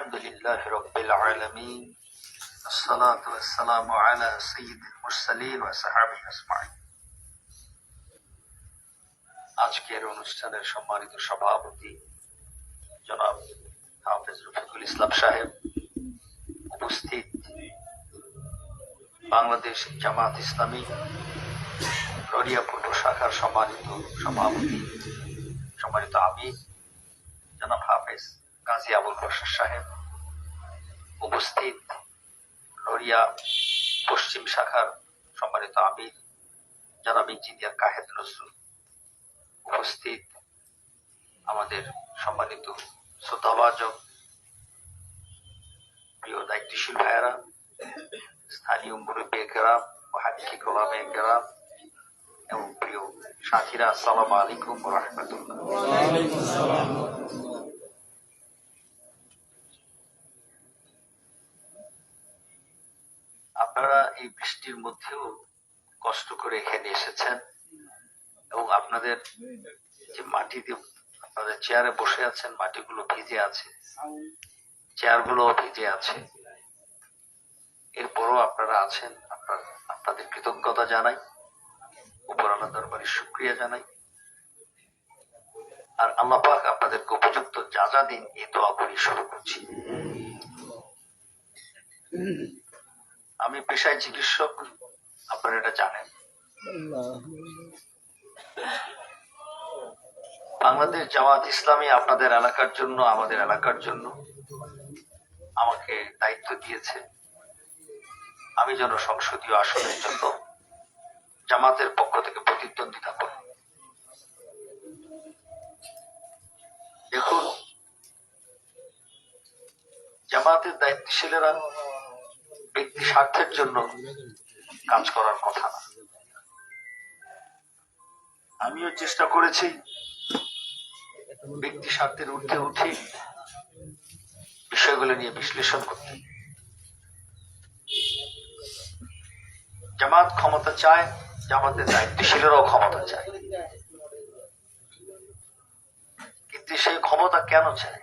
الحمد لله رب العالمين الصلاة والسلام على سيد المرسلين وصحابه أجمعين আজকের অনুষ্ঠানের সম্মানিত সভাপতি জনাব হাফেজ রফিকুল ইসলাম সাহেব উপস্থিত বাংলাদেশ জামাত ইসলামী ররিয়া পূর্ব শাখার সম্মানিত সভাপতি সম্মানিত আমির জনাব হাফেজ গাজী আবুল বশর সাহেব উপস্থিত নড়িয়া পশ্চিম শাখার সম্মানিত আমির জনাব ইঞ্জিনিয়ার কাহেদ নজরুল উপস্থিত আমাদের সম্মানিত শ্রদ্ধাভাজক প্রিয় দায়িত্বশীল ভাইয়েরা, স্থানীয় মুরব্বী গ্রাম হাকি গোলামে গ্রাম এবং প্রিয় সাথীরা, আসসালামু আলাইকুম রহমতুল্লাহ আপনারা এই বৃষ্টির মধ্যেও কষ্ট করে এখানে এসেছেন এবং আপনাদের যে মাটি দিয়ে আপনাদের চেয়ারে বসে আছেন, মাটিগুলো ভিজে আছে চেয়ারগুলো ভিজে আছে। এরপরও আপনারা আছেন, আপনার, আপনাদের কৃতজ্ঞতা জানাই, উপরালা দরবারে শুক্রিয়া জানাই। আর আল্লাহ পাক আপনাদেরকে উপযুক্ত যা যা দিন এই দোয়া করি শুরু করছি। আমি পেশায় চিকিৎসক, আপনারা এটা জানেন। বাংলাদেশ জামাত ইসলামী আপনাদের এলাকার জন্য, আমাদের এলাকার জন্য আমাকে দায়িত্ব দিয়েছে। আমি যেন সংসদীয় আসনের জন্য জামাতের পক্ষ থেকে প্রতিদ্বন্দ্বিতা করি। দেখুন, জামাতের দায়িত্বশীলেরা ব্যক্তি স্বার্থের জন্য কাজ করার কথা না। আমিও চেষ্টা করেছি ব্যক্তি স্বার্থের ঊর্ধ্বে উঠে বিষয়গুলো নিয়ে বিশ্লেষণ করতে। জামাত ক্ষমতা চায়, জামাতের দায়িত্বশীলেরাও ক্ষমতা চায়। কিন্তু সেই ক্ষমতা কেন চায়?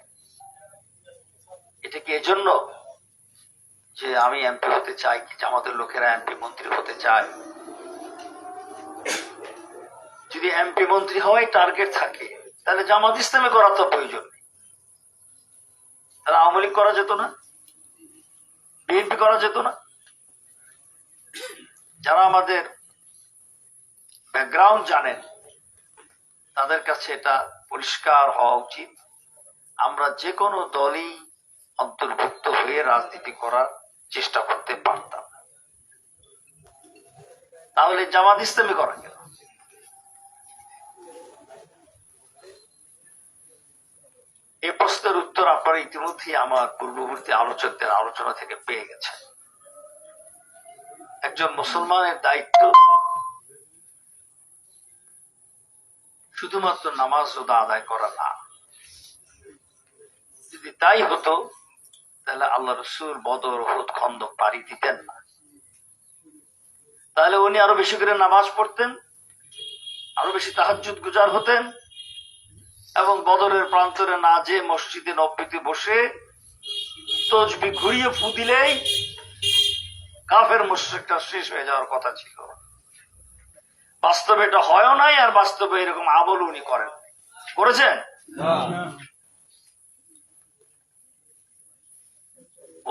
এটা কি এজন্য যে আমি এমপি হতে চাই কি জামাতের লোকেরা এমপি মন্ত্রী হতে চায়। যদি এমপি মন্ত্রী হওয়াই টার্গেট থাকে, তাহলে জামাত ইসলামে করার তো প্রয়োজন তাহলে আওয়ামী লীগ করা যেত না? বিএনপি করা যেত না? যারা আমাদের ব্যাকগ্রাউন্ড জানেন, তাদের কাছে এটা পরিষ্কার হওয়া উচিত। আমরা যে কোনো দলই অন্তর্ভুক্ত হয়ে রাজনীতি করার চেষ্টা করতে পারতাম। তাহলে জামাত ইসলামী করা গেল। এই প্রশ্নের উত্তর আপনারা ইতিমধ্যে আমার পূর্ববর্তী আলোচকদের আলোচনা থেকে পেয়ে গেছেন। একজন মুসলমানের দায়িত্ব শুধুমাত্র নামাজ আদায় করা না। যদি তাই হতো তাহলে আল্লাহ রসুল বদর হোদ খন্দ পাড়ি দিতেন না। তাহলে উনি আরও বেশি করে নামাজ পড়তেন, আরও বেশি তাহাজুদ গুজার হতেন এবং বদরের প্রান্তরে না যে মসজিদে নব্বীতে বসে তসবি ঘুরিয়ে ফু দিলেই কাফের মুশ্রিকটা শেষ হয়ে যাওয়ার কথা ছিল। বাস্তবে এটা হয় নাই, আর বাস্তবে এরকম আমল উনি করেন করেছেন?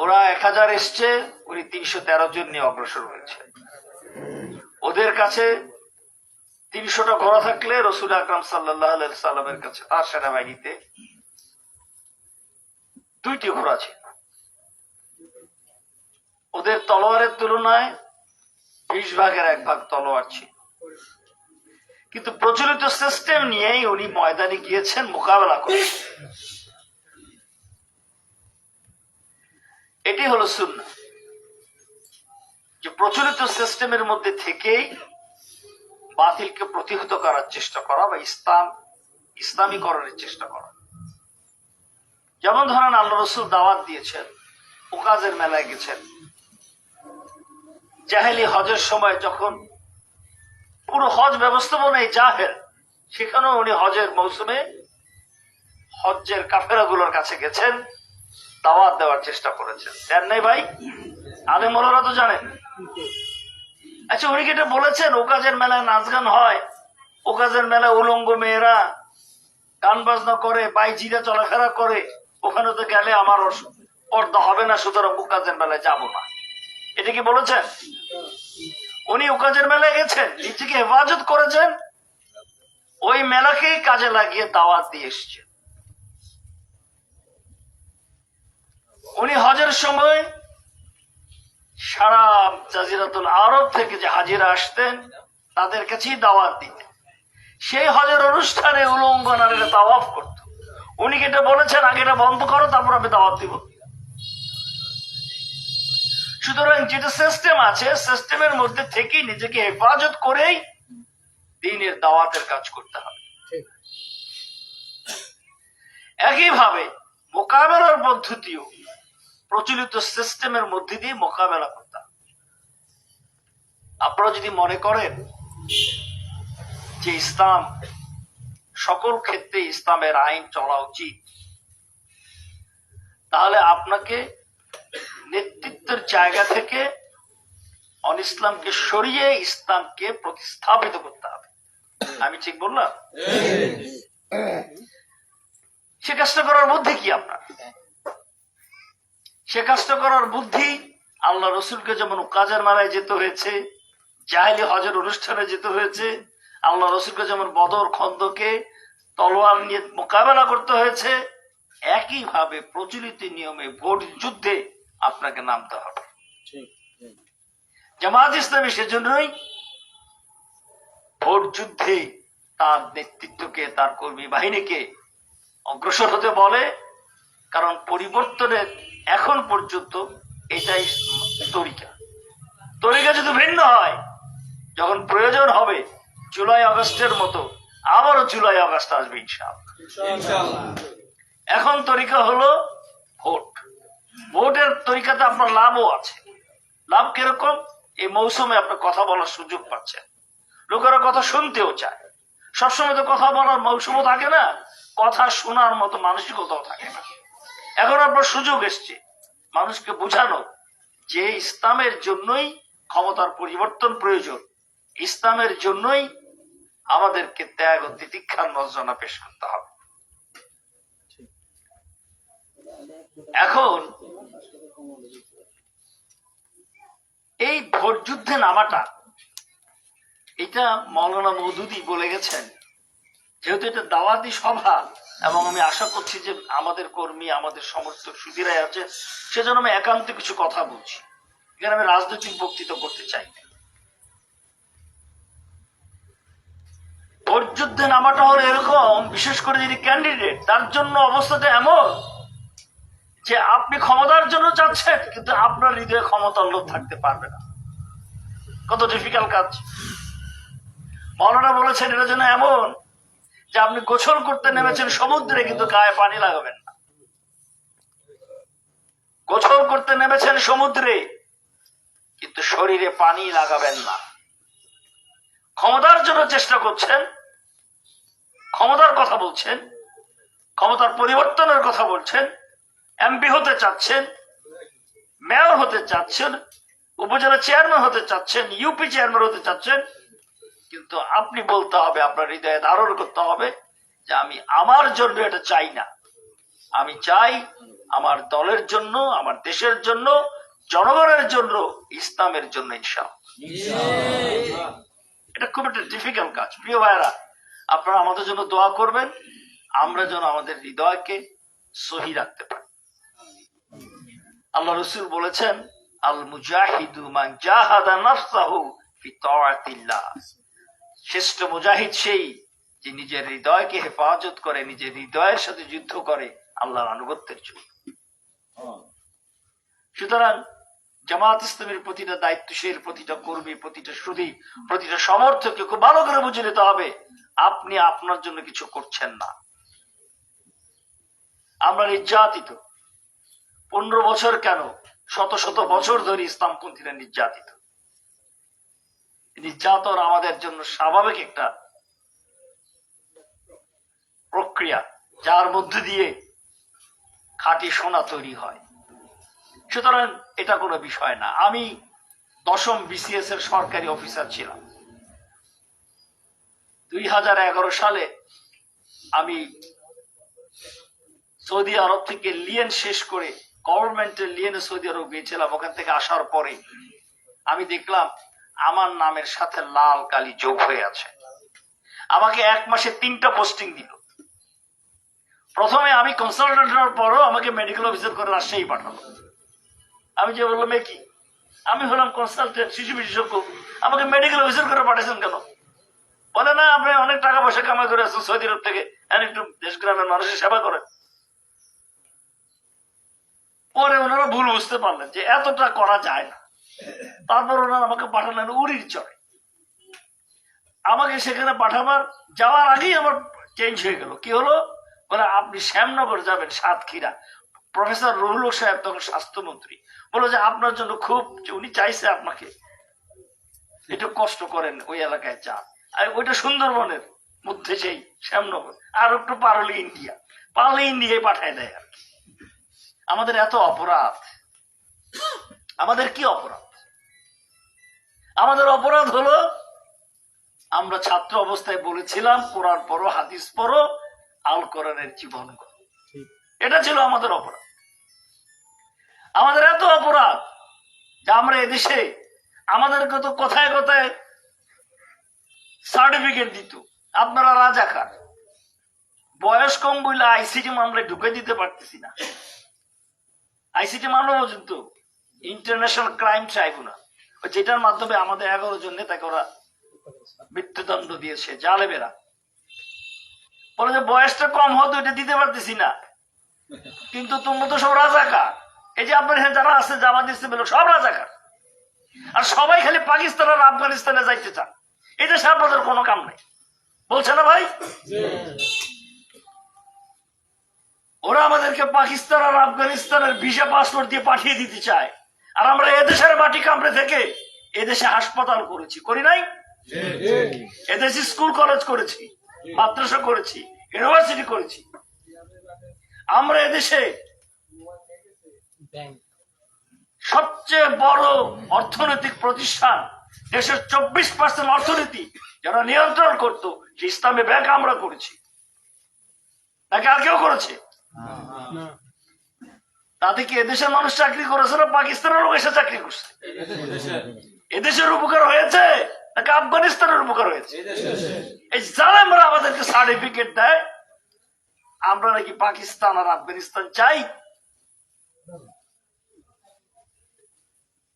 ওরা এক হাজার এসছে, উনি তিনশো তেরো জন নিয়ে অগ্রসর হয়েছে। ওদের কাছে তিনশোটা ঘোড়া থাকলে রসুল আকরাম সাল্লাহ সাল্লামের কাছে, তার সেনাবাহিনীতে দুইটি ঘোড়া ছিল। ওদের তলোয়ারের তুলনায় বিশ ভাগের এক ভাগ তলোয়ার ছিল। কিন্তু প্রচলিত সিস্টেম নিয়েই উনি ময়দানে গিয়েছেন, মোকাবেলা করে এটি হলো শূন্য যে প্রচলিত সিস্টেমের মধ্যে থেকেই বাতিলকে প্রতিহত করার চেষ্টা করা বা ইসলাম, ইসলামীকরণের চেষ্টা করা। যেমন ধরেন, আল্লাহ রসুল দাওয়াত দিয়েছেন ওকাজের মেলায় গেছেন। জাহেলি হজের সময় যখন পুরো হজ ব্যবস্থাপনায় জাহেল, সেখানেও উনি হজের মৌসুমে হজ্জের কাফেরাগুলোর কাছে গেছেন। দাওয়াত দেওয়ার চেষ্টা করেছেন। দেন নাই ভাই? আলে মোলারা তো জানেন। আচ্ছা উনি কি এটা বলেছেন? ও কাজের মেলায় নাচ গান হয়। ও কাজের মেলায় উলঙ্গ মেয়েরা গান বাজনা করে বাইজিরা চলাফেরা করে। ওখানে তো গেলে আমার পর্দা হবে না, সুতরাং ও কাজের মেলায় যাব না। এটা কি বলেছেন? উনি ও কাজের মেলায় গেছেন, নিজেকে হেফাজত করেছেন। ওই মেলাকেই কাজে লাগিয়ে দাওয়াত দিয়ে এসছেন। উনি হজের সময় সারা জাজিরাতুল আরব থেকে যে হাজিরা আসতেন তাদের কাছেই দাওয়াত দিতেন। সেই হজের অনুষ্ঠানে উলঙ্গনারে তাওয়াফ করত। উনি এটা বলেছেন? আগে এটা বন্ধ করো তারপর আমি দাওয়াত দিব। সুতরাং যেটা সিস্টেম আছে সিস্টেমের মধ্যে থেকেই নিজেকে হেফাজত করেই দিনের দাওয়াতের কাজ করতে হবে। একইভাবে মোকাবেলার পদ্ধতিও প্রচলিত সিস্টেমের মধ্যে দিয়ে মোকাবেলা করতে হবে আপনারা যদি মনে করেন যে ইসলাম সকল ক্ষেত্রে ইসলামের আইন চলা উচিত তাহলে আপনাকে নেতৃত্বের জায়গা থেকে অন ইসলামকে সরিয়ে ইসলামকে প্রতিস্থাপিত করতে হবে। আমি ঠিক বললাম? সে কাজটা করার মধ্যে কি আপনার? সে কাজটা করার বুদ্ধি আল্লাহ রসুলকে যেমন কাজের মেলায় যেতে হয়েছে জাহেলি হজের অনুষ্ঠানে যেতে হয়েছে আল্লাহ রসুলকে যেমন বদর খন্দকে তলোয়ার নিয়ে মোকাবেলা করতে হয়েছে একইভাবে প্রচলিত নিয়মে ভোট যুদ্ধে আপনাকে নামতে হবে। জামাত ইসলামী সেজন্যই ভোট যুদ্ধে তার নেতৃত্বকে তার কর্মী বাহিনীকে অগ্রসর হতে বলে কারণ পরিবর্তনের এখন পর্যন্ত এটাই তরিকা। তরিকা যদি ভিন্ন হয় যখন প্রয়োজন হবে জুলাই আগস্টের মতো আবারও জুলাই আগস্ট আসবে ইনশাআল্লাহ। এখন তরিকা হলো ভোট। ভোটের তরিকাতে আপনার লাভও আছে। লাভ কীরকম? এই মৌসুমে আপনার কথা বলার সুযোগ পাচ্ছেন। লোকেরা কথা শুনতেও চায়। সবসময় তো কথা বলার মৌসুমও থাকে না কথা শোনার মতো মানসিকতাও থাকে না। এখন আপনার সুযোগ এসছে। মানুষকে বোঝানো যে ইসলামের জন্যই ক্ষমতার পরিবর্তন প্রয়োজন। ইসলামের জন্যই আমাদেরকে ত্যাগ ও তিতিক্ষার নজরানা পেশ করতে হবে। এখন এই ভোট যুদ্ধে নামাটা, এটা মৌলানা মৌদুদি বলে গেছেন, যেহেতু এটা দাওয়াতি সভা এবং আমি আশা করছি যে আমাদের কর্মী, আমাদের সমর্থক সুধীরাই আছে, সেজন্য আমি একান্ত কিছু কথা বলছি। এখানে আমি রাজনৈতিক বক্তৃতা করতে চাই। না। নামাটা হলো এরকম, বিশেষ করে যিনি ক্যান্ডিডেট তার জন্য অবস্থাটা এমন যে আপনি ক্ষমতার জন্য চাচ্ছেন, কিন্তু আপনার হৃদয়ে ক্ষমতার লোভ থাকতে পারবে না। কত ডিফিকাল্ট কাজ। মৌলানা বলেছেন, এটা যেন এমন যে আপনি গোসল করতে নেমেছেন, সমুদ্রে কিন্তু গায়ে পানি লাগাবেন না। গোসল করতে নেমেছেন সমুদ্রে, কিন্তু শরীরে পানি লাগাবেন না। ক্ষমতার জন্য চেষ্টা করছেন, ক্ষমতার কথা বলছেন, ক্ষমতার পরিবর্তনের কথা বলছেন এমপি হতে চাচ্ছেন মেয়র হতে চাচ্ছেন, উপজেলা চেয়ারম্যান হতে চাচ্ছেন ইউপি চেয়ারম্যান হতে চাচ্ছেন কিন্তু আপনি বলতে হবে, আপনার হৃদয়ে ধারণ করতে হবে যে আমি আমার জন্য এটা চাই না। আমি চাই আমার দলের জন্য, আমার দেশের জন্য, জনগণের জন্য, ইসলামের জন্য ইনশাল এটা খুব একটা ডিফিকাল্ট কাজ। প্রিয় ভাইরা আপনারা আমাদের জন্য দোয়া করবেন, আমরা যেন আমাদের হৃদয়কে সহি রাখতে পারি। আল্লাহ রসুল বলেছেন আল মুজাহিদু মান জাহাদা নাফসাহু ফি তাআতিল্লাহ শ্রেষ্ঠ মুজাহিদ সেই যে নিজের হৃদয়কে হেফাজত করে, নিজের হৃদয়ের সাথে যুদ্ধ করে আল্লাহর আনুগত্যের জন্য। সুতরাং জামাত ইসলামের প্রতিটা দায়িত্বশীল, প্রতিটা কর্মী, প্রতিটা সুদী প্রতিটা সমর্থককে খুব ভালো করে বুঝে নিতে হবে, আপনি আপনার জন্য কিছু করছেন না। আমরা নির্যাতিত। পনেরো বছর কেন? শত শত বছর ধরে ইসলামপন্থীরা নির্যাতিত। নির্যাতন আমাদের জন্য স্বাভাবিক একটা প্রক্রিয়া, যার মধ্যে দিয়ে খাঁটি সোনা তৈরি হয়। সুতরাং এটা কোনো বিষয় না। আমি দশম বিসিএস এর সরকারি অফিসার ছিলাম। দুই হাজার এগারো সালে আমি সৌদি আরব থেকে লিয়েন শেষ করে গভর্নমেন্টের লিয়েনে সৌদি আরব গিয়েছিলাম। ওখান থেকে আসার পরে আমি দেখলাম আমার নামের সাথে লাল কালি যোগ হয়ে আছে। আমাকে এক মাসে তিনটা পোস্টিং দিল। প্রথমে আমি কনসালটেন্ট হওয়ার পরও আমাকে মেডিকেল অফিসার করে রাজশাহী পাঠালো। আমি যে বললাম কি? আমি হলাম কনসালটেন্ট শিশু বিশেষজ্ঞ। আমাকে মেডিকেল অফিসার করে পাঠাইছেন কেন? বলে, না, আপনি অনেক টাকা পয়সা কামাই করে আসছেন সৌদি আরব থেকে। একটু দেশ গ্রামের মানুষের সেবা করেন। পরে ওনারা ভুল বুঝতে পারলেন যে এতটা করা যায় না। তারপর ওনারা আমাকে পাঠালেন উড়ির চড়ে আমাকে সেখানে পাঠাবার যাওয়ার আগেই আমার চেঞ্জ হয়ে গেল। কি হলো? বলে, আপনি শ্যামনগর যাবেন, সাতক্ষীরা। প্রফেসর রুহুল সাহেব তখন স্বাস্থ্যমন্ত্রী। বলো যে, আপনার জন্য খুব উনি চাইছে আপনাকে এটা কষ্ট করেন ওই এলাকায় যান। আর ওইটা সুন্দরবনের মধ্যে সেই শ্যামনগর, আর একটু পারলে ইন্ডিয়া। পারলে ইন্ডিয়ায় পাঠায় দেয় আর কি। আমাদের এত অপরাধ। আমাদের কি অপরাধ? আমাদের অপরাধ হলো আমরা ছাত্র অবস্থায় বলেছিলাম কোরআন পড়ো হাদিস পড়ো আল কোরআনের জীবন এটা ছিল আমাদের অপরাধ। আমাদের এত অপরাধ যে আমরা এদেশে আমাদেরকে তো কথায় কথায় সার্টিফিকেট দিত। আপনারা রাজাকার বয়স কম বললে আইসিটি মামলায় ঢুকে দিতে পারতেছি না। আইসিটি মামলা পর্যন্ত ইন্টারন্যাশনাল ক্রাইম ট্রাইব্যুনাল যেটার মাধ্যমে আমাদের এগারো জন নেতাকে ওরা মৃত্যুদণ্ড দিয়েছে জালেবেরা বলে যে, বয়সটা কম হতো এটা দিতে পারতেছি না। কিন্তু তোমরা তো সব রাজাকার। এই যে আপনার এখানে যারা আছে, জামাত, ইসলাম সব রাজাকার। আর সবাই খালি পাকিস্তান আর আফগানিস্তানে যাইতে চান এই দেশে আপনাদের কোনো কাম নাই। বলছে না ভাই? ওরা আমাদেরকে পাকিস্তান আর আফগানিস্তানের ভিসা পাসপোর্ট দিয়ে পাঠিয়ে দিতে চায়। আর আমরা এদেশের মাটি কামড়ে থেকে এদেশে হাসপাতাল করেছি, করি নাই? এদেশে স্কুল, কলেজ করেছি, মাদ্রাসা করেছি, ইউনিভার্সিটি করেছি। আমরা এদেশে সবচেয়ে বড় অর্থনৈতিক প্রতিষ্ঠান, দেশের চব্বিশ পার্সেন্ট অর্থনীতি যারা নিয়ন্ত্রণ করত ইসলামী ব্যাংক আমরা করেছি। নাকি আর কেউ করেছে? তাতে কি এদেশের মানুষ চাকরি করেছে না পাকিস্তানের লোক এসে চাকরি করছে? এদেশের উপকার হয়েছে নাকি আফগানিস্তানের উপকার হয়েছে? এই জালেমরা আমাদেরকে সার্টিফিকেট দেয়, আমরা নাকি পাকিস্তান আর আফগানিস্তান চাই।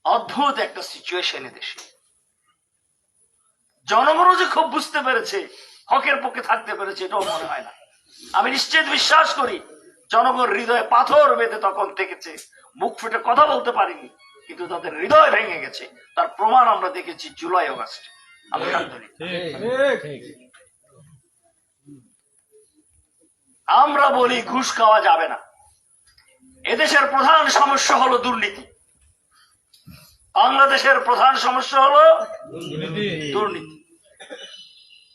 অদ্ভুত একটা সিচুয়েশন দেশে। জনগণও যে খুব বুঝতে পেরেছে, হকের পক্ষে থাকতে পেরেছে, এটাও মনে হয় না। আমি নিশ্চিত বিশ্বাস করি জনগণ হৃদয়ে পাথর বেঁধে তখন থেকেছে মুখ ফুটে কথা বলতে পারিনি কিন্তু তাদের হৃদয় ভেঙে গেছে। তার প্রমাণ আমরা দেখেছি জুলাই অগাস্টে। আমরা বলি ঘুষ খাওয়া যাবে না। এদেশের প্রধান সমস্যা হলো দুর্নীতি। বাংলাদেশের প্রধান সমস্যা হলো দুর্নীতি।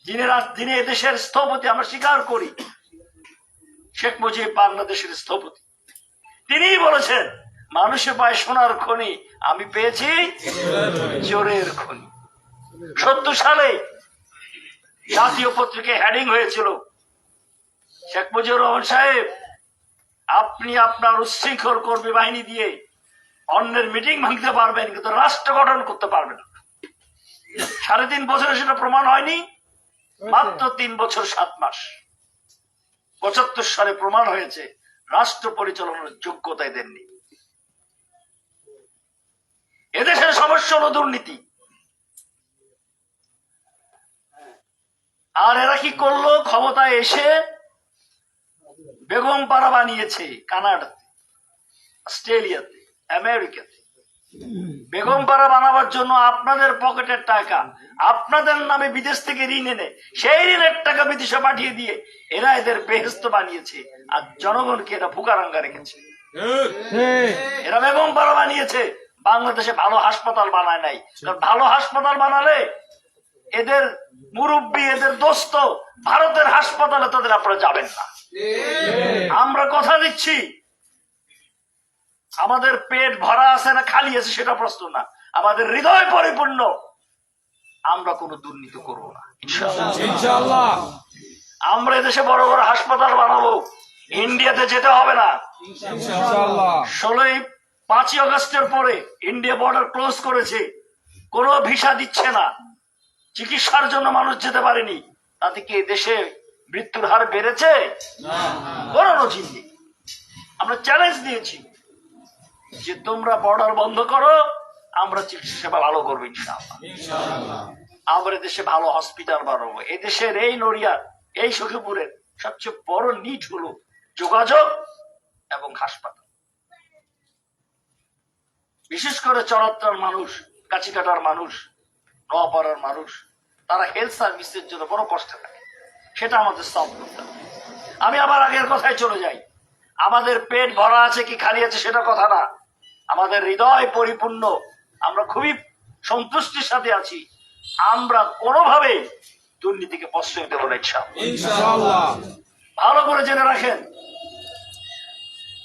যিনি রাজ- যিনি এদেশের স্থপতি আমরা স্বীকার করি। শেখ মুজিব বাংলাদেশের স্থপতি। তিনিই বলেছেন মানুষে পায় সোনার খনি, আমি পেয়েছি চোরের খনি। সত্তর সালে জাতীয় পত্রিকায় হেডিং হয়েছিল। শেখ মুজিবুর রহমান সাহেব, আপনি আপনার উচ্ছৃঙ্খল কর্মী বাহিনী দিয়ে অন্যের মিটিং ভাঙতে পারবেন, কিন্তু রাষ্ট্র গঠন করতে পারবেন। সাড়ে তিন বছরে সেটা প্রমাণ হয়নি, মাত্র তিন বছর সাত মাস। পঁচাত্তর সালে প্রমাণ হয়েছে, রাষ্ট্র পরিচালনার যোগ্যতায় দেননি। এদেশের সমস্যা হলো দুর্নীতি। আর এরা কি করল? ক্ষমতায় এসে বেগম পাড়া বানিয়েছে কানাডাতে, অস্ট্রেলিয়াতে, আমেরিকাতে। বেগম পাড়া বানাবার জন্য আপনাদের পকেটের টাকা, আপনাদের নামে বিদেশ থেকে ঋণ এনে সেই ঋণের টাকা বিদেশে পাঠিয়ে দিয়ে এরা এদের বেহেস্ত বানিয়েছে আর জনগণকে এরা ফুকারাঙ্গা রেখেছে। এরা বেগম পাড়া বানিয়েছে, বাংলাদেশে ভালো হাসপাতাল বানায় নাই। ভালো হাসপাতাল বানালে এদের মুরব্বী, এদের দোস্ত ভারতের হাসপাতালে তাদের আপনারা যাবেন না। আমরা কথা দিচ্ছি আমাদের পেট ভরা আছে না খালি আছে সেটা প্রশ্ন না। আমাদের হৃদয় পরিপূর্ণ। আমরা কোনো দুর্নীতি করব না। ইনশাআল্লাহ। আমরা এদেশে বড় বড় হাসপাতাল বানাবো। ইন্ডিয়াতে যেতে হবে না। ষোলোই পাঁচই অগস্টের পরে ইন্ডিয়া বর্ডার ক্লোজ করেছে। কোনো ভিসা দিচ্ছে না। চিকিৎসার জন্য মানুষ যেতে পারেনি। তাতে কি দেশে মৃত্যুর হার বেড়েছে? কোনো নজির নেই। আমরা চ্যালেঞ্জ দিয়েছি যে তোমরা বর্ডার বন্ধ করো আমরা চিকিৎসা সেবা ভালো করব ইনশাআল্লাহ। আমরা দেশে ভালো হসপিটাল বানাবো। এই দেশের এই নড়িয়া এই সখীপুরের সবচেয়ে বড় নিট হলো যোগাযোগ এবং হাসপাতাল। বিশেষ করে চরাত্রার মানুষ কাছিকাটার মানুষ নোয়াপাড়ার মানুষ তারা হেলথ সার্ভিসের জন্য বড় কষ্টে থাকে সেটা আমাদের সলভ করতে আমি আবার আগের কথায় চলে যাই। আমাদের পেট ভরা আছে কি খালি আছে সেটা কথা না। আমাদের হৃদয় পরিপূর্ণ। আমরা খুবই সন্তুষ্টির সাথে আছি। আমরা কোনোভাবে দুর্নীতিকে প্রশ্রয় দেবো না ইনশাআল্লাহ। ইনশাআল্লাহ। ভালো করে জেনে রাখেন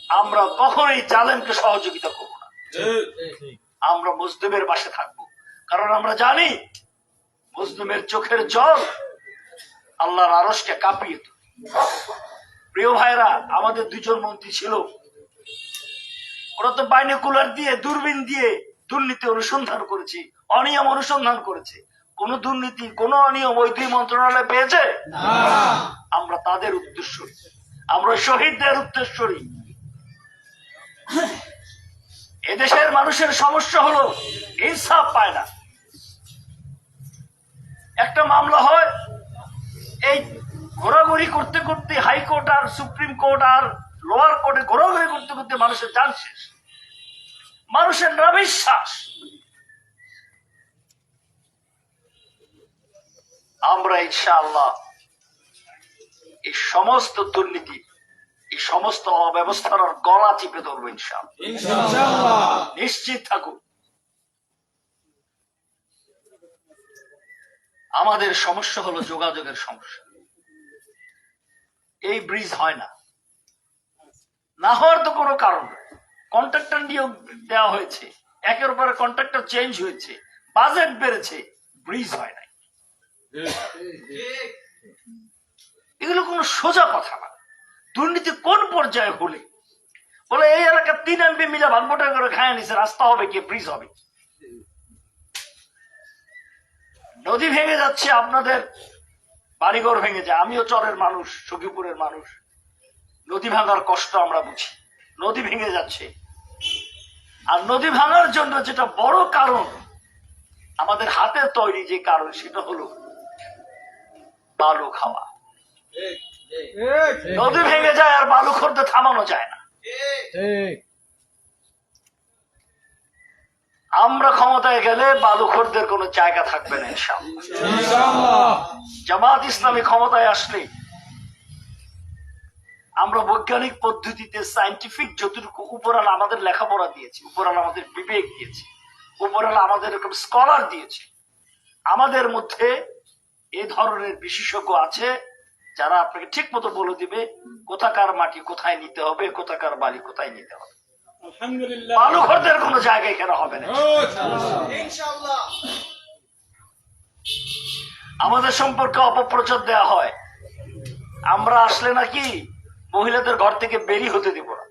আমরা কখনোই জালেমকে সহযোগিতা করব না। আমরা মুসলিমের পাশে থাকব। কারণ আমরা জানি মুসলিমের চোখের জল আল্লাহর আরসকে কাঁপিয়ে। প্রিয় ভাইরা আমাদের দুজন মন্ত্রী ছিল। ওরা তো বাইনোকুলার দিয়ে দূরবীন দিয়ে দুর্নীতি অনুসন্ধান করেছে অনিয়ম অনুসন্ধান করেছে। কোন দুর্নীতি কোন অনিয়ম ওই দুই মন্ত্রণালয় পেয়েছে? আমরা তাদের উদ্দেশ্যই। আমরা শহীদদের উদ্দেশ্যই। এদেশের মানুষের সমস্যা হলো ইনসাফ পায় না। একটা মামলা হয় এই ঘোরাঘুরি করতে করতে হাইকোর্ট আর সুপ্রিম কোর্ট আর লোয়ার কোর্টে ঘোরাঘুরি করতে করতে মানুষের জান শেষ। মানুষের নাবিশ্বাস। আমরা ইনশাআল্লাহ এই সমস্ত দুর্নীতি এই সমস্ত অব্যবস্থার গলা চিপে ধরবো ইনশাআল্লাহ। নিশ্চিত থাকুন। আমাদের সমস্যা হলো যোগাযোগের সমস্যা। এই ব্রিজ হয় না। না হওয়ার তো কোনো কারণ কন্ট্রাক্টর নিয়োগ দেওয়া হয়েছে। একের পরে কন্ট্রাক্টর চেঞ্জ হয়েছে। বাজেট বেড়েছে। ব্রিজ হয় নাই। এগুলো কোনো সোজা কথা না। দুর্নীতি কোন পর্যায়ে হলে? বলে, এই এলাকার তিন এমপি মিলে ভাগবোটা করে খায় নিছে, রাস্তা হবে কি ব্রিজ হবে নদী ভেঙে যাচ্ছে, আপনাদের বাড়িঘর ভেঙে যায়। আমিও চরের মানুষ, সখীপুরের মানুষ। নদী ভাঙার কষ্ট আমরা বুঝি। নদী ভেঙে যাচ্ছে। আর নদী ভাঙার জন্য যেটা বড় কারণ আমাদের হাতে তৈরি যে কারণ সেটা হলো বালু খাওয়া। নদী ভেঙে যায় আর বালু খরতে থামানো যায় না। আমরা ক্ষমতায় গেলে বালু বালুখোরদের কোনো জায়গা থাকবে না জামাত ইসলামী ক্ষমতায় আসলে আমরা বৈজ্ঞানিক পদ্ধতিতে সাইন্টিফিক যতটুকু উপরাল আমাদের লেখাপড়া দিয়েছে উপরাল আমাদের বিবেক দিয়েছে উপরাল আমাদের এরকম স্কলার দিয়েছে আমাদের মধ্যে এ ধরনের বিশেষজ্ঞ আছে যারা আপনাকে ঠিক মতো বলে দিবে কোথাকার মাটি কোথায় নিতে হবে কোথাকার বালি কোথায় নিতে হবে। আলহামদুলিল্লাহ। বালুখরদের কোনো জায়গা এখানে হবে না? আমাদের সম্পর্কে অপপ্রচার দেয়া হয়। আমরা আসলে নাকি মহিলাদের ঘর থেকে বেরি হতে দিব না।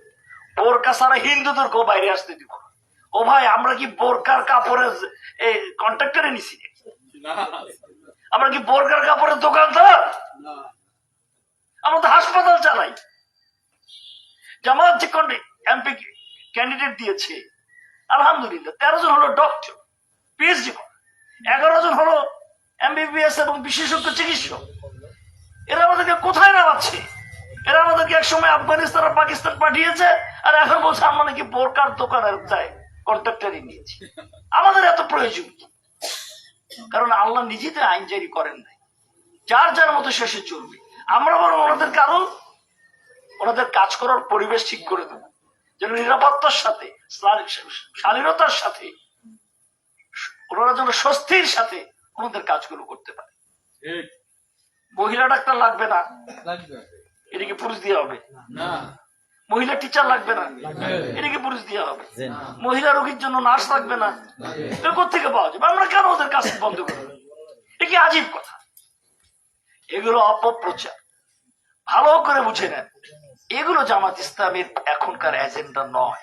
বোরকা ছাড়া হিন্দুদেরকেও বাইরে আসতে দিব না। ও ভাই আমরা কি বোরকার কাপড়ের কন্ট্রাক্টরে নিছি? আমরা কি বোরকার কাপড়ের দোকানদার? আমরা তো হাসপাতাল চালাই। জামাত যে এমপি ক্যান্ডিডেট দিয়েছে আলহামদুলিল্লাহ তেরো জন হলো ডক্টর পিএইচডি এগারো জন হলো এমবিবিএস এবং বিশেষজ্ঞ চিকিৎসক। এরা আমাদেরকে কোথায় নামাচ্ছে? এরা আমাদেরকে একসময় আফগানিস্তান আর পাকিস্তান পাঠিয়েছে আর এখন বলছে আমরা নাকি বোরকার দোকানের চাই কন্ট্রাক্টারই নিয়েছি। আমাদের এত প্রয়োজন কারণ আল্লাহ নিজেই তো আইন জারি করেন নাই। যার যার মতো শেষে চলবে। আমরা বরং ওনাদের কারণ ওনাদের কাজ করার পরিবেশ ঠিক করে দেবো। যেন নিরাপত্তার সাথে শালীনতার সাথে ওনারা যেন স্বস্তির সাথে ওনাদের কাজগুলো করতে পারে। মহিলা ডাক্তার লাগবে না? লাগবে। এটাকে পুরুষ দিয়ে হবে। না। মহিলা টিচার লাগবে না। এটাকে পুরুষ দেওয়া হবে। মহিলা রোগীর জন্য নার্স লাগবে না। এটা কোথেকে পাওয়া যাবে? আমরা কেন ওদের কাজ বন্ধ করব? এটা কি আজীব কথা? এগুলো অপপ্রচার। ভালো করে বুঝে নেন। এগুলো জামাত ইসলামের এখনকার এজেন্ডা নয়।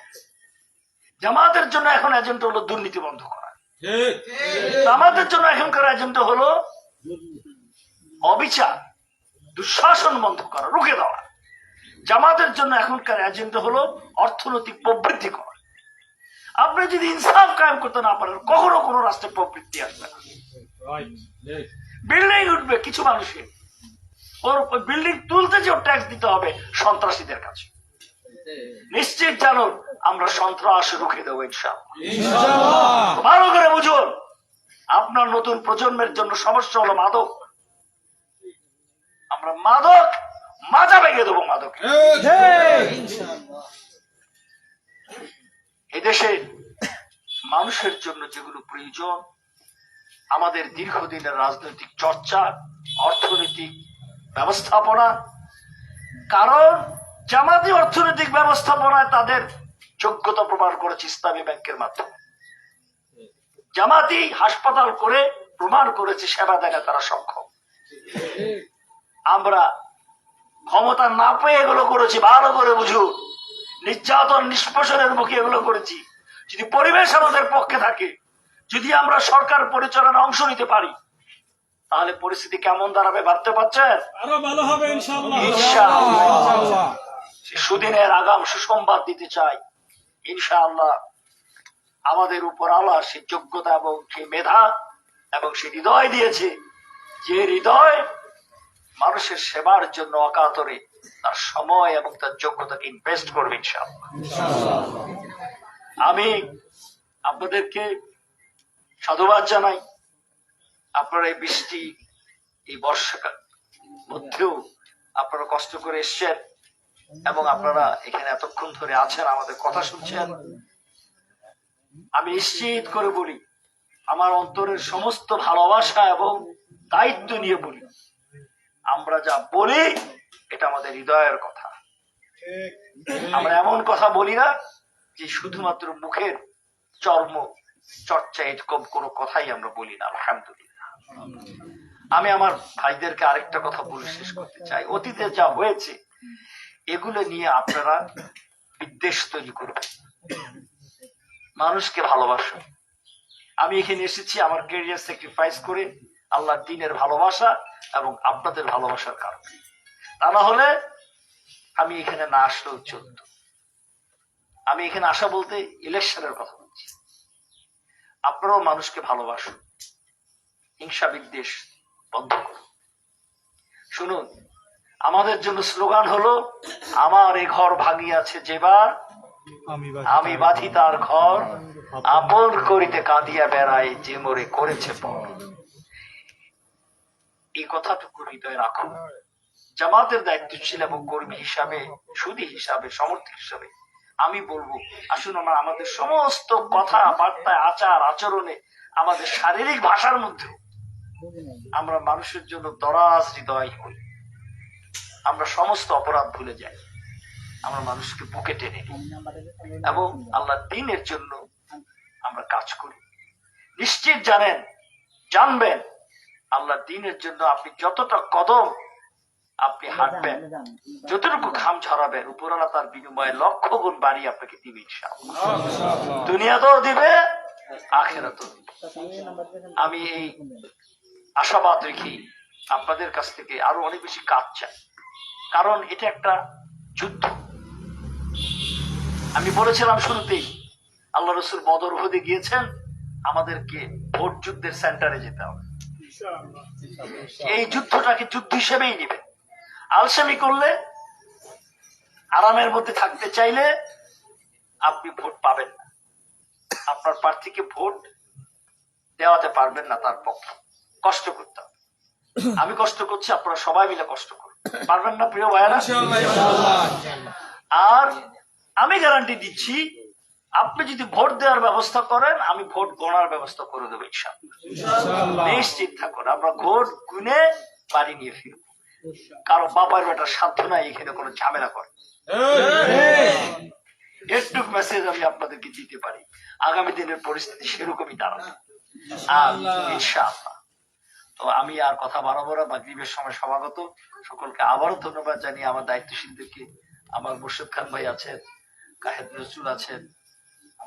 জামাতের জন্য এখন এজেন্ডা হলো দুর্নীতি বন্ধ করা। আমাদের জন্য এখনকার এজেন্ডা হলো অবিচার। দুঃশাসন বন্ধ করা রুখে দেওয়া জামাতের জন্য এখনকার এজেন্ডা হলো অর্থনৈতিক প্রবৃদ্ধি করা। আপনি যদি ইনসাফ কায়েম করতে না পারেন কখনো কোনো রাষ্ট্রে প্রবৃদ্ধি আসবে না। বিল্ডিং উঠবে কিছু মানুষের। ওর বিল্ডিং তুলতে যে ট্যাক্স দিতে হবে সন্ত্রাসীদের কাছে। নিশ্চিত জানুন আমরা সন্ত্রাস রুখে দেবো ইনশাআল্লাহ। ভালো করে বুঝুন আপনার নতুন প্রজন্মের জন্য সমস্যা হলো মাদক। আমরা মাদক, মাজা ভেঙে দেবো মাদক এদেশে মানুষের জন্য যেগুলো প্রয়োজন, আমাদের দীর্ঘদিনের রাজনৈতিক চর্চা, অর্থনৈতিক ব্যবস্থাপনা, কারণ জামাতি অর্থনৈতিক ব্যবস্থাপনায় তাদের যোগ্যতা প্রমাণ করেছে ইসলামী ব্যাংকের মাধ্যমে। জামাতি হাসপাতাল করে প্রমাণ করেছে সেবা দেয় তারা সক্ষম। আমরা ক্ষমতা না পেয়ে এগুলো করেছি ভালো করে বুঝুন নির্যাতন নিষ্পোষণের মুখে এগুলো করেছি। যদি পরিবেশ আমাদের পক্ষে থাকে যদি আমরা সরকার পরিচালনায় অংশ নিতে পারি তাহলে পরিস্থিতি কেমন দাঁড়াবে ভাবতে পারছেন? সুদিনের আগাম সুসংবাদ দিতে চাই। ইনশাআল্লাহ আমাদের উপর আল্লাহ সে যোগ্যতা এবং সে মেধা এবং সে হৃদয় দিয়েছে। যে হৃদয় মানুষের সেবার জন্য অকাতরে তার সময় এবং তার যোগ্যতাকে ইনভেস্ট করবে ইনশাআল্লাহ। আমি আপনাদেরকে সাধুবাদ জানাই। আপনারা এই বৃষ্টি, এই বর্ষাকাল মধ্যেও আপনারা কষ্ট করে এসছেন এবং আপনারা এখানে এতক্ষণ ধরে আছেন, আমাদের কথা শুনছেন। আমি নিশ্চিত করে বলি, আমার অন্তরের সমস্ত ভালোবাসা এবং দায়িত্ব নিয়ে বলি আমরা যা বলি এটা আমাদের হৃদয়ের কথা। আমরা এমন কথা বলি না যে শুধুমাত্র মুখের চর্ম চর্চা এরকম কোনো কথাই আমরা বলি না আলহামদুলিল্লাহ। আমি আমার ভাইদেরকে আরেকটা কথা বলে শেষ করতে চাই। অতীতে যা হয়েছে এগুলো নিয়ে আপনারা বিদ্বেষ তৈরি করবেন। মানুষকে ভালোবাসুন। আমি এখানে এসেছি আমার ক্যারিয়ার স্যাক্রিফাইস করে আল্লাহ দিনের ভালোবাসা এবং আপনাদের ভালোবাসার কারণে। তা না হলে আমি এখানে না আসলেও চলত আমি এখানে আসা বলতে ইলেকশনের কথা বলছি। আপনারাও মানুষকে ভালোবাসুন। হিংসা বিদ্বেষ বন্ধ করুন। শুনুন আমাদের জন্য স্লোগান হলো আমার এ ঘর ভাঙিয়াছে যেবার আমি বাঁধি তার ঘর। আপন করিতে কাঁদিয়া বেড়ায় যে মোরে করেছে পর। এই কথাটুকু হৃদয়ে রাখুন জামাতের দায়িত্বশীল এবং কর্মী হিসাবে সুদী হিসাবে সমর্থক হিসাবে আমি বলব আসুন আমরা আমাদের সমস্ত কথা বার্তায় আচার আচরণে আমাদের শারীরিক ভাষার মধ্যে আমরা মানুষের জন্য দরাজ হৃদয় হই। আমরা সমস্ত অপরাধ ভুলে যাই। আমরা মানুষকে বুকে টেনে এবং আল্লাহ দিনের জন্য আমরা কাজ করি। নিশ্চিত জানেন জানবেন আল্লাহ দিনের জন্য আপনি যতটা কদম আপনি হাঁটবেন যতটুকু ঘাম ঝরাবেন উপরওয়ালা তার বিনিময়ে লক্ষ গুণ বাড়ি আপনাকে দিবে ইনশাআল্লাহ। দুনিয়াতেও দিবে আখেরাতেও দিবে। আমি এই আশাবাদ রেখে আপনাদের কাছ থেকে আরও অনেক বেশি কাজ চাই। কারণ এটা একটা যুদ্ধ। আমি বলেছিলাম শুরুতেই আল্লাহ রসুল বদর হতে গিয়েছেন আমাদেরকে ভোট যুদ্ধের সেন্টারে যেতে হবে। এই যুদ্ধটাকে যুদ্ধ হিসেবেই নেবেন আলসেমি করলে আরামের মধ্যে থাকতে চাইলে আপনি ভোট পাবেন না। আপনার প্রার্থীকে ভোট দেওয়াতে পারবেন না তার পক্ষে। কষ্ট করতে হবে। আমি কষ্ট করছি আপনারা সবাই মিলে কষ্ট করুন। পারবেন না প্রিয় ভাইয়ারা? আর আমি গ্যারান্টি দিচ্ছি আপনি যদি ভোট দেওয়ার ব্যবস্থা করেন আমি ভোট গণার ব্যবস্থা করে দেবো নিশ্চিত থাকুন আমরা ভোট গুনে বাড়ি নিয়ে ফিরব। কারও বাবার বেটার সাধ্য নাই এখানে কোনো ঝামেলা করে এটুক মেসেজ আমি আপনাদেরকে দিতে পারি। আগামী দিনের পরিস্থিতি সেরকমই দাঁড়াবে। আর ইনশাআল্লাহ। তো আমি আর কথা বাড়াবো না মাগরিবের সময় সমাগত। সকলকে আবারও ধন্যবাদ জানিয়ে আমার দায়িত্বশীলদেরকে আমার মুর্শিদ খান ভাই আছেন কাহেদ নজরুল আছেন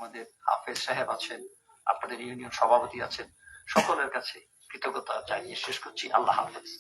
আমাদের হাফেজ সাহেব আছেন, আপনাদের ইউনিয়ন সভাপতি আছেন, সকলের কাছে কৃতজ্ঞতা জানিয়ে শেষ করছি। আল্লাহ হাফেজ।